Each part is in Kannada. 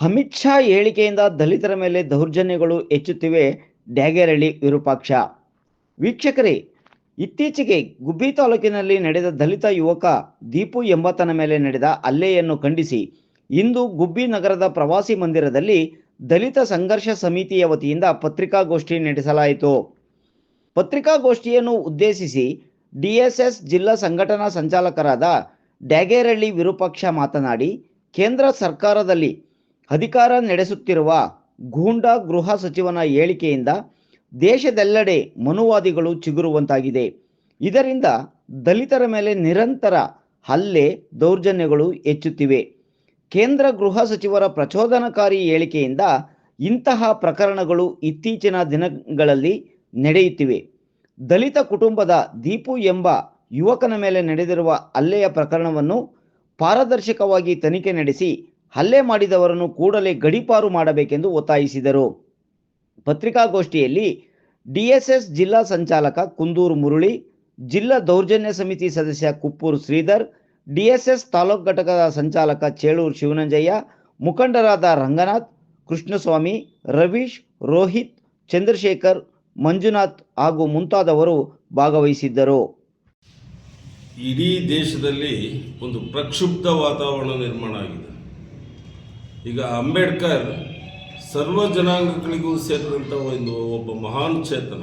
ಅಮಿತ್ ಶಾ ಹೇಳಿಕೆಯಿಂದ ದಲಿತರ ಮೇಲೆ ದೌರ್ಜನ್ಯಗಳು ಹೆಚ್ಚುತ್ತಿವೆ, ಡ್ಯಾಗೇರಳ್ಳಿ ವಿರೂಪಾಕ್ಷ. ವೀಕ್ಷಕರೇ, ಇತ್ತೀಚೆಗೆ ಗುಬ್ಬಿ ತಾಲೂಕಿನಲ್ಲಿ ನಡೆದ ದಲಿತ ಯುವಕ ದೀಪು ಎಂಬತನ ಮೇಲೆ ನಡೆದ ಹಲ್ಲೆಯನ್ನು ಖಂಡಿಸಿ, ಇಂದು ಗುಬ್ಬಿ ನಗರದ ಪ್ರವಾಸಿ ಮಂದಿರದಲ್ಲಿ ದಲಿತ ಸಂಘರ್ಷ ಸಮಿತಿಯ ವತಿಯಿಂದ ಪತ್ರಿಕಾಗೋಷ್ಠಿ ನಡೆಸಲಾಯಿತು. ಪತ್ರಿಕಾಗೋಷ್ಠಿಯನ್ನು ಉದ್ದೇಶಿಸಿ ಡಿಎಸ್ಎಸ್ ಜಿಲ್ಲಾ ಸಂಘಟನಾ ಸಂಚಾಲಕರಾದ ಡ್ಯಾಗೇರಳ್ಳಿ ವಿರೂಪಾಕ್ಷ ಮಾತನಾಡಿ, ಕೇಂದ್ರ ಸರ್ಕಾರದಲ್ಲಿ ಅಧಿಕಾರ ನಡೆಸುತ್ತಿರುವ ಗೂಂಡಾ ಗೃಹ ಸಚಿವನ ಹೇಳಿಕೆಯಿಂದ ದೇಶದೆಲ್ಲೆಡೆ ಮನುವಾದಿಗಳು ಚಿಗುರುವಂತಾಗಿದೆ. ಇದರಿಂದ ದಲಿತರ ಮೇಲೆ ನಿರಂತರ ಹಲ್ಲೆ ದೌರ್ಜನ್ಯಗಳು ಹೆಚ್ಚುತ್ತಿವೆ. ಕೇಂದ್ರ ಗೃಹ ಸಚಿವರ ಪ್ರಚೋದನಕಾರಿ ಹೇಳಿಕೆಯಿಂದ ಇಂತಹ ಪ್ರಕರಣಗಳು ಇತ್ತೀಚಿನ ದಿನಗಳಲ್ಲಿ ನಡೆಯುತ್ತಿವೆ. ದಲಿತ ಕುಟುಂಬದ ದೀಪು ಎಂಬ ಯುವಕನ ಮೇಲೆ ನಡೆದಿರುವ ಹಲ್ಲೆಯ ಪ್ರಕರಣವನ್ನು ಪಾರದರ್ಶಕವಾಗಿ ತನಿಖೆ ನಡೆಸಿ ಹಲ್ಲೆ ಮಾಡಿದವರನ್ನು ಕೂಡಲೇ ಗಡಿಪಾರು ಮಾಡಬೇಕೆಂದು ಒತ್ತಾಯಿಸಿದರು. ಪತ್ರಿಕಾಗೋಷ್ಠಿಯಲ್ಲಿ ಡಿಎಸ್ಎಸ್ ಜಿಲ್ಲಾ ಸಂಚಾಲಕ ಕುಂದೂರು ಮುರುಳಿ, ಜಿಲ್ಲಾ ದೌರ್ಜನ್ಯ ಸಮಿತಿ ಸದಸ್ಯ ಕುಪ್ಪೂರು ಶ್ರೀಧರ್, ಡಿಎಸ್ಎಸ್ ತಾಲೂಕು ಘಟಕದ ಸಂಚಾಲಕ ಚೇಳೂರು ಶಿವನಂಜಯ್ಯ, ಮುಖಂಡರಾದ ರಂಗನಾಥ್, ಕೃಷ್ಣಸ್ವಾಮಿ, ರವೀಶ್, ರೋಹಿತ್, ಚಂದ್ರಶೇಖರ್, ಮಂಜುನಾಥ್ ಹಾಗೂ ಮುಂತಾದವರು ಭಾಗವಹಿಸಿದ್ದರು. ಇಡೀ ದೇಶದಲ್ಲಿ ಒಂದು ಪ್ರಕ್ಷುಬ್ಧ ವಾತಾವರಣ ನಿರ್ಮಾಣ ಆಗಿದೆ. ಈಗ ಅಂಬೇಡ್ಕರ್ ಸರ್ವ ಜನಾಂಗಗಳಿಗೂ ಸೇರಿದಂಥ ಒಂದು ಒಬ್ಬ ಮಹಾನ್ ಚೇತನ.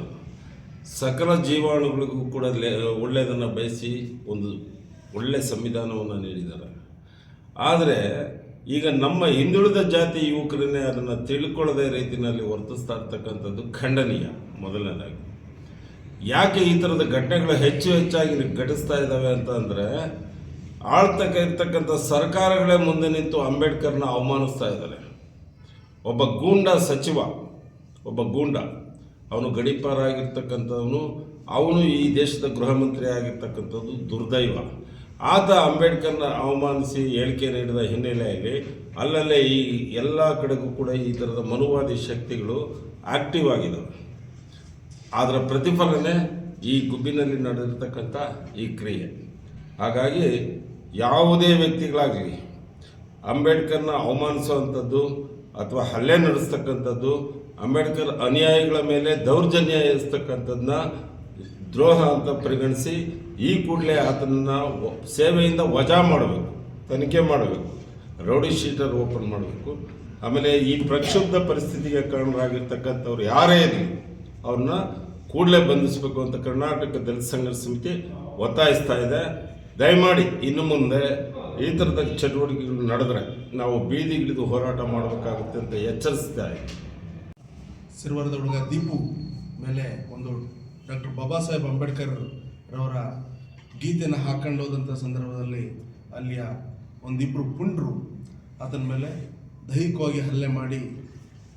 ಸಕಲ ಜೀವಾಣುಗಳಿಗೂ ಕೂಡ ಒಳ್ಳೆಯದನ್ನು ಬಯಸಿ ಒಂದು ಒಳ್ಳೆಯ ಸಂವಿಧಾನವನ್ನು ನೀಡಿದ್ದಾರೆ. ಆದರೆ ಈಗ ನಮ್ಮ ಹಿಂದುಳಿದ ಜಾತಿ ಯುವಕರನ್ನೇ ಅದನ್ನು ತಿಳ್ಕೊಳ್ಳದೆ ರೀತಿಯಲ್ಲಿ ವರ್ತಿಸ್ತಾ ಇರ್ತಕ್ಕಂಥದ್ದು ಖಂಡನೀಯ ಮೊದಲನೇದಾಗಿ. ಯಾಕೆ ಈ ಥರದ ಘಟನೆಗಳು ಹೆಚ್ಚು ಹೆಚ್ಚಾಗಿ ಘಟಿಸ್ತಾ ಇದ್ದಾವೆ ಅಂತ ಅಂದರೆ ಆಳ್ತಕ್ಕ ಇರ್ತಕ್ಕಂಥ ಸರ್ಕಾರಗಳೇ ಮುಂದೆ ನಿಂತು ಅಂಬೇಡ್ಕರ್ನ ಅವಮಾನಿಸ್ತಾ ಇದ್ದಾರೆ. ಒಬ್ಬ ಗೂಂಡ ಸಚಿವ, ಒಬ್ಬ ಗೂಂಡ, ಅವನು ಗಡಿಪಾರ ಆಗಿರ್ತಕ್ಕಂಥವನು ಅವನು ಈ ದೇಶದ ಗೃಹ ಮಂತ್ರಿ ಆಗಿರ್ತಕ್ಕಂಥದ್ದು ದುರ್ದೈವ. ಆತ ಅಂಬೇಡ್ಕರ್ನ ಅವಮಾನಿಸಿ ಹೇಳಿಕೆ ನೀಡಿದ ಹಿನ್ನೆಲೆಯಲ್ಲಿ ಅಲ್ಲಲ್ಲೇ ಈ ಎಲ್ಲ ಕಡೆಗೂ ಕೂಡ ಈ ಥರದ ಮನುವಾದಿ ಶಕ್ತಿಗಳು ಆಕ್ಟಿವ್ ಆಗಿದ್ದಾವೆ. ಅದರ ಪ್ರತಿಫಲನೆ ಈ ಗುಬ್ಬಿನಲ್ಲಿ ನಡೆದಿರ್ತಕ್ಕಂಥ ಈ ಕ್ರಿಯೆ. ಹಾಗಾಗಿ ಯಾವುದೇ ವ್ಯಕ್ತಿಗಳಾಗಲಿ, ಅಂಬೇಡ್ಕರ್ನ ಅವಮಾನಿಸುವಂಥದ್ದು ಅಥವಾ ಹಲ್ಲೆ ನಡೆಸ್ತಕ್ಕಂಥದ್ದು, ಅಂಬೇಡ್ಕರ್ ಅನುಯಾಯಿಗಳ ಮೇಲೆ ದೌರ್ಜನ್ಯ ಎಸ್ತಕ್ಕಂಥದ್ದನ್ನ ದ್ರೋಹ ಅಂತ ಪರಿಗಣಿಸಿ, ಈ ಕೂಡಲೇ ಆತನನ್ನು ಸೇವೆಯಿಂದ ವಜಾ ಮಾಡಬೇಕು, ತನಿಖೆ ಮಾಡಬೇಕು, ರೌಡಿ ಶೀಟರ್ ಓಪನ್ ಮಾಡಬೇಕು. ಆಮೇಲೆ ಈ ಪ್ರಕ್ಷುಬ್ಧ ಪರಿಸ್ಥಿತಿಗೆ ಕಾರಣರಾಗಿರ್ತಕ್ಕಂಥವ್ರು ಯಾರೇ ಇರಲಿ, ಅವ್ರನ್ನ ಕೂಡಲೇ ಬಂಧಿಸಬೇಕು ಅಂತ ಕರ್ನಾಟಕ ದಲಿತ ಸಂಘರ್ಷ ಸಮಿತಿ ಒತ್ತಾಯಿಸ್ತಾ ಇದೆ. ದಯಮಾಡಿ ಇನ್ನು ಮುಂದೆ ಈ ಥರದ ಚಟುವಟಿಕೆಗಳು ನಡೆದ್ರೆ ನಾವು ಬೀದಿಗಿಳಿದು ಹೋರಾಟ ಮಾಡಬೇಕಾಗುತ್ತೆ ಅಂತ ಎಚ್ಚರಿಸ್ತಾ ಇದ್ದೀವಿ ಸಿರುವರದ ಹುಡುಗ ದೀಪು, ಮೇಲೆ ಒಂದು ಡಾಕ್ಟರ್ ಬಾಬಾ ಸಾಹೇಬ್ ಅಂಬೇಡ್ಕರ್ ರವರ ಗೀತೆಯನ್ನು ಹಾಕೊಂಡು ಹೋದಂಥ ಸಂದರ್ಭದಲ್ಲಿ ಅಲ್ಲಿಯ ಒಂದಿಬ್ಬರು ಪುಂಡ್ರು ಅದನ್ನ ಮೇಲೆ ದೈಹಿಕವಾಗಿ ಹಲ್ಲೆ ಮಾಡಿ,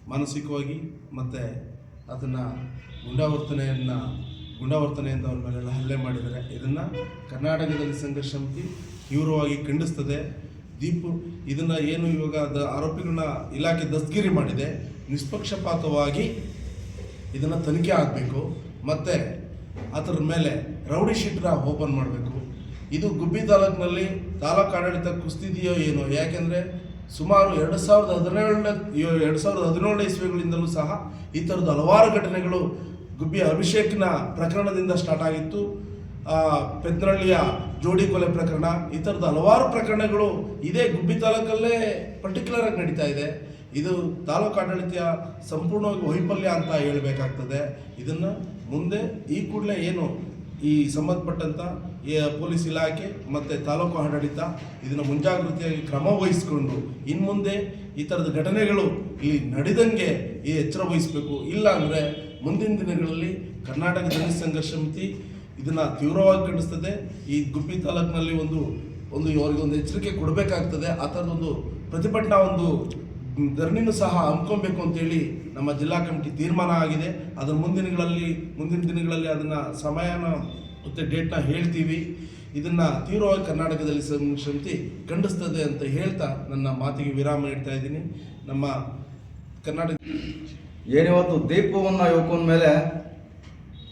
ಮಾನಸಿಕವಾಗಿ ಮತ್ತು ಅದನ್ನು ಗುಂಡಾವರ್ತನೆಯನ್ನು ಗುಂಡಾವರ್ತನೆಯಿಂದ ಅವ್ರ ಮೇಲೆಲ್ಲ ಹಲ್ಲೆ ಮಾಡಿದ್ದಾರೆ. ಇದನ್ನು ಕರ್ನಾಟಕದಲ್ಲಿ ಸಂಘರ್ಷ ಸಮಿತಿ ತೀವ್ರವಾಗಿ ಖಂಡಿಸ್ತದೆ. ದೀಪು, ಇದನ್ನು ಏನು ಇವಾಗ ದ ಆರೋಪಿಗಳನ್ನ ಇಲಾಖೆ ದಸ್ತಗಿರಿ ಮಾಡಿದೆ. ನಿಷ್ಪಕ್ಷಪಾತವಾಗಿ ಇದನ್ನು ತನಿಖೆ ಆಗಬೇಕು. ಮತ್ತು ಅದರ ಮೇಲೆ ರೌಡಿ ಶೀಟ್ರ ಓಪನ್ ಮಾಡಬೇಕು. ಇದು ಗುಬ್ಬಿ ತಾಲೂಕಿನಲ್ಲಿ ತಾಲೂಕು ಆಡಳಿತ ಕುಸ್ತಿದೆಯೋ ಏನೋ. ಯಾಕೆಂದರೆ ಸುಮಾರು ಎರಡು ಸಾವಿರದ ಹದಿನೇಳನೇ, ಎರಡು ಸಾವಿರದ ಹದಿನೇಳನೇ ಇಸ್ವಿಗಳಿಂದಲೂ ಸಹ ಈ ಥರದ ಹಲವಾರು ಘಟನೆಗಳು ಗುಬ್ಬಿಯ ಅಭಿಷೇಕ್ನ ಪ್ರಕರಣದಿಂದ ಸ್ಟಾರ್ಟ್ ಆಗಿತ್ತು. ಆ, ಪೆದ್ನಹಳ್ಳಿಯ ಜೋಡಿ ಕೊಲೆ ಪ್ರಕರಣ ಈ ಥರದ ಹಲವಾರು ಪ್ರಕರಣಗಳು ಇದೇ ಗುಬ್ಬಿ ತಾಲೂಕಲ್ಲೇ ಪರ್ಟಿಕ್ಯುಲರ್ ಆಗಿ ನಡೀತಾ ಇದೆ. ಇದು ತಾಲೂಕು ಆಡಳಿತ ಸಂಪೂರ್ಣವಾಗಿ ವೈಫಲ್ಯ ಅಂತ ಹೇಳಬೇಕಾಗ್ತದೆ. ಇದನ್ನು ಮುಂದೆ ಈ ಕೂಡಲೇ ಏನು ಈ ಸಂಬಂಧಪಟ್ಟಂಥ ಪೊಲೀಸ್ ಇಲಾಖೆ ಮತ್ತು ತಾಲೂಕು ಆಡಳಿತ ಇದನ್ನು ಮುಂಜಾಗ್ರತೆಯಾಗಿ ಕ್ರಮ ವಹಿಸಿಕೊಂಡು ಇನ್ನು ಮುಂದೆ ಈ ಥರದ ಘಟನೆಗಳು ಇಲ್ಲಿ ನಡೆದಂಗೆ ಎಚ್ಚರ ವಹಿಸಬೇಕು. ಇಲ್ಲ ಅಂದರೆ ಮುಂದಿನ ದಿನಗಳಲ್ಲಿ ಕರ್ನಾಟಕ ದಲಿತ ಸಂಘರ್ಷ ಸಮಿತಿ ಇದನ್ನು ತೀವ್ರವಾಗಿ ಖಂಡಿಸ್ತದೆ. ಈ ಗುಬ್ಬಿ ತಾಲೂಕಿನಲ್ಲಿ ಒಂದು ಒಂದು ಅವರಿಗೆ ಒಂದು ಎಚ್ಚರಿಕೆ ಕೊಡಬೇಕಾಗ್ತದೆ. ಆ ಥರದೊಂದು ಪ್ರತಿಭಟನಾ ಒಂದು ಧರಣಿನೂ ಸಹ ಹಮ್ಮಿಕೊಬೇಕು ಅಂತೇಳಿ ನಮ್ಮ ಜಿಲ್ಲಾ ಕಮಿಟಿ ತೀರ್ಮಾನ ಆಗಿದೆ. ಅದರ ಮುಂದಿನಗಳಲ್ಲಿ ದಿನಗಳಲ್ಲಿ ಮುಂದಿನ ದಿನಗಳಲ್ಲಿ ಅದನ್ನು ಸಮಯನ ಮತ್ತು ಡೇಟ್ನ ಹೇಳ್ತೀವಿ. ಇದನ್ನು ತೀವ್ರವಾಗಿ ಕರ್ನಾಟಕದಲ್ಲಿ ಸಮಿತಿ ಖಂಡಿಸ್ತದೆ ಅಂತ ಹೇಳ್ತಾ ನನ್ನ ಮಾತಿಗೆ ವಿರಾಮ ನೀಡ್ತಾ ಇದ್ದೀನಿ. ನಮ್ಮ ಕರ್ನಾಟಕ ಏನಿವತ್ತು ದೀಪವನ್ನು ಯುವಕನ ಮೇಲೆ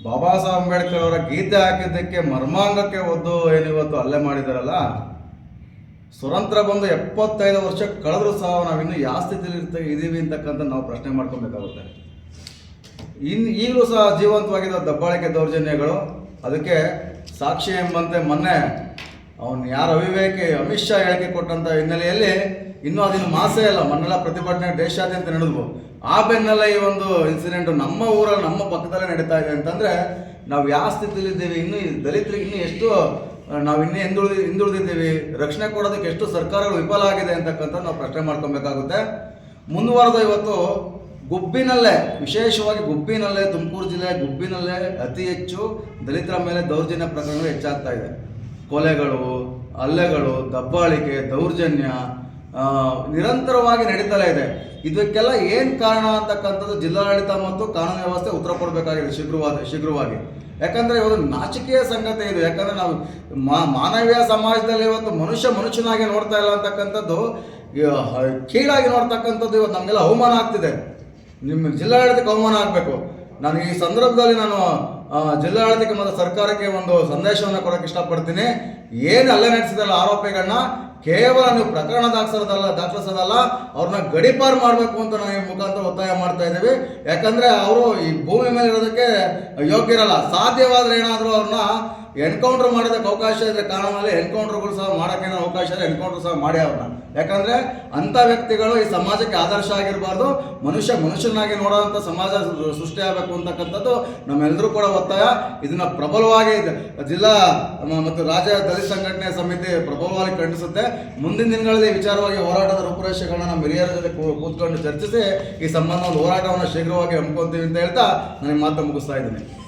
ಬಾಬಾ ಸಾಹೇಬ್ ಅಂಬೇಡ್ಕರ್ ಅವರ ಗೀತೆ ಹಾಕಿದ್ದಕ್ಕೆ ಮರ್ಮಾಂಗಕ್ಕೆ ಒದ್ದು ಏನಿವತ್ತು ಹಲ್ಲೆ ಮಾಡಿದಾರಲ್ಲ? ಸ್ವತಂತ್ರ ಬಂದು ಎಪ್ಪತ್ತೈದು ವರ್ಷ ಕಳೆದ್ರೂ ಸಹ ನಾವು ಯಾವ ಸ್ಥಿತಿಯಲ್ಲಿ ಇದ್ದೀವಿ ಅಂತಕ್ಕಂಥ ನಾವು ಪ್ರಶ್ನೆ ಮಾಡ್ಕೊಬೇಕಾಗುತ್ತೆ. ಇನ್ನು ಈಗಲೂ ಸಹ ಜೀವಂತವಾಗಿದ್ದ ದಬ್ಬಾಳಿಕೆ ದೌರ್ಜನ್ಯಗಳು, ಅದಕ್ಕೆ ಸಾಕ್ಷಿ ಎಂಬಂತೆ ಮೊನ್ನೆ ಅವನು ಯಾರು ಅವಿವೇಕಿ ಅಮಿತ್ ಶಾ ಹೇಳಿಕೆ ಕೊಟ್ಟಂಥ ಹಿನ್ನೆಲೆಯಲ್ಲಿ ಇನ್ನೂ ಅದನ್ನು ಮಾಸೇ ಅಲ್ಲ, ಮೊನ್ನೆಲ್ಲ ಪ್ರತಿಭಟನೆ ದೇಶಾದ್ಯಂತ ನಡೆದ್ವು. ಆ ಬೆನ್ನಲ್ಲೇ ಈ ಒಂದು ಇನ್ಸಿಡೆಂಟ್ ನಮ್ಮ ಊರಲ್ಲಿ, ನಮ್ಮ ಪಕ್ಕದಲ್ಲೇ ನಡೀತಾ ಇದೆ ಅಂತಂದ್ರೆ, ನಾವು ಯಾವ ಸ್ಥಿತಿಯಲ್ಲಿ ಇದ್ದೀವಿ. ಇನ್ನು ದಲಿತರಿಗೆ ಇನ್ನೂ ಎಷ್ಟು ನಾವು ಇನ್ನೂ ಹಿಂದುಳಿದ, ಹಿಂದುಳಿದಿದ್ದೀವಿ. ರಕ್ಷಣೆ ಕೊಡೋದಕ್ಕೆ ಎಷ್ಟು ಸರ್ಕಾರಗಳು ವಿಫಲ ಆಗಿದೆ ಅಂತಕ್ಕಂಥ ನಾವು ಪ್ರಶ್ನೆ ಮಾಡ್ಕೊಬೇಕಾಗುತ್ತೆ. ಮುಂದುವರೆದ ಇವತ್ತು ಗುಬ್ಬಿನಲ್ಲೇ, ವಿಶೇಷವಾಗಿ ಗುಬ್ಬಿನಲ್ಲೇ, ತುಮಕೂರು ಜಿಲ್ಲೆ ಗುಬ್ಬಿನಲ್ಲೇ ಅತಿ ಹೆಚ್ಚು ದಲಿತರ ಮೇಲೆ ದೌರ್ಜನ್ಯ ಪ್ರಕರಣಗಳು ಹೆಚ್ಚಾಗ್ತಾ ಇದೆ. ಕೊಲೆಗಳು, ಹಲ್ಲೆಗಳು, ದಬ್ಬಾಳಿಕೆ, ದೌರ್ಜನ್ಯ ನಿರಂತರವಾಗಿ ನಡೀತಾ ಇದೆ. ಇದಕ್ಕೆಲ್ಲ ಏನು ಕಾರಣ ಅಂತಕ್ಕಂಥದ್ದು ಜಿಲ್ಲಾಡಳಿತ ಮತ್ತು ಕಾನೂನು ವ್ಯವಸ್ಥೆ ಉತ್ತರ ಕೊಡಬೇಕಾಗಿದೆ ಶೀಘ್ರವಾಗಿ ಶೀಘ್ರವಾಗಿ. ಯಾಕಂದ್ರೆ ಇವತ್ತು ನಾಚಿಕೆಯ ಸಂಗತಿ ಇದು. ಯಾಕಂದ್ರೆ ನಾವು ಮಾನವೀಯ ಸಮಾಜದಲ್ಲಿ ಇವತ್ತು ಮನುಷ್ಯ ಮನುಷ್ಯನಾಗಿ ನೋಡ್ತಾ ಇಲ್ಲ ಅಂತಕ್ಕಂಥದ್ದು ಕೀಳಾಗಿ ನೋಡ್ತಕ್ಕಂಥದ್ದು ಇವತ್ತು ನಮಗೆಲ್ಲ ಅವಮಾನ ಆಗ್ತಿದೆ. ನಿಮ್ಮ ಜಿಲ್ಲಾಡಳಿತಕ್ಕೆ ಅವಮಾನ ಆಗಬೇಕು. ನಾನು ಈ ಸಂದರ್ಭದಲ್ಲಿ ನಾನು ಜಿಲ್ಲಾಡಳಿತಕ್ಕೆ ಮತ್ತು ಸರ್ಕಾರಕ್ಕೆ ಒಂದು ಸಂದೇಶವನ್ನು ಕೊಡೋಕೆ ಇಷ್ಟಪಡ್ತೀನಿ. ಏನು ಅಲ್ಲೇ ನಡೆಸಿದಲ್ಲ ಆರೋಪಿಗಳನ್ನ ಕೇವಲ ನೀವು ಪ್ರಕರಣ ದಾಖಲಿಸೋದಲ್ಲ ದಾಖಲಿಸೋದಲ್ಲ, ಅವ್ರನ್ನ ಗಡಿಪಾರು ಮಾಡಬೇಕು ಅಂತ ನಾವು ಈ ಮುಖಾಂತರ ಒತ್ತಾಯ ಮಾಡ್ತಾ ಇದ್ದೀವಿ. ಯಾಕಂದರೆ ಅವರು ಈ ಭೂಮಿ ಮೇಲೆ ಇರೋದಕ್ಕೆ ಯೋಗ್ಯರಲ್ಲ. ಸಾಧ್ಯವಾದರೆ ಏನಾದರೂ ಅವ್ರನ್ನ ಎನ್ಕೌಂಟರ್ ಮಾಡೋದಕ್ಕೆ ಅವಕಾಶ ಇದ್ರೆ ಕಾರಣದಲ್ಲಿ ಎನ್ಕೌಂಟರ್ಗಳು ಸಹ ಮಾಡೋಕೆ ಅವಕಾಶ ಇದೆ ಎನ್ಕೌಂಟರ್ ಸಹ ಮಾಡಿ ಅವ್ರನ್ನ. ಯಾಕಂದ್ರೆ ಅಂಥ ವ್ಯಕ್ತಿಗಳು ಈ ಸಮಾಜಕ್ಕೆ ಆದರ್ಶ ಆಗಿರಬಾರ್ದು. ಮನುಷ್ಯ ಮನುಷ್ಯನಾಗಿ ನೋಡೋವಂಥ ಸಮಾಜ ಸೃ- ಸೃಷ್ಟಿಯಾಗಬೇಕು ಅಂತಕ್ಕಂಥದ್ದು ನಮ್ಮೆಲ್ಲರೂ ಕೂಡ ಒತ್ತಾಯ. ಇದನ್ನ ಪ್ರಬಲವಾಗಿ ಜಿಲ್ಲಾ ಮತ್ತು ರಾಜ್ಯ ದಲಿತ ಸಂಘಟನೆ ಸಮಿತಿ ಪ್ರಬಲವಾಗಿ ಖಂಡಿಸುತ್ತೆ. ಮುಂದಿನ ದಿನಗಳಲ್ಲಿ ವಿಚಾರವಾಗಿ ಹೋರಾಟದ ರೂಪುರೇಷೆಗಳನ್ನ ನಮ್ಮ ಹಿರಿಯರ ಜೊತೆ ಕೂತ್ಕೊಂಡು ಚರ್ಚಿಸಿ ಈ ಸಂಬಂಧ ಹೋರಾಟವನ್ನು ಶೀಘ್ರವಾಗಿ ಹಮ್ಮಿಕೊಂತೀವಿ ಅಂತ ಹೇಳ್ತಾ ನನಗೆ ಮಾತು ಮುಗಿಸ್ತಾ ಇದ್ದೀನಿ.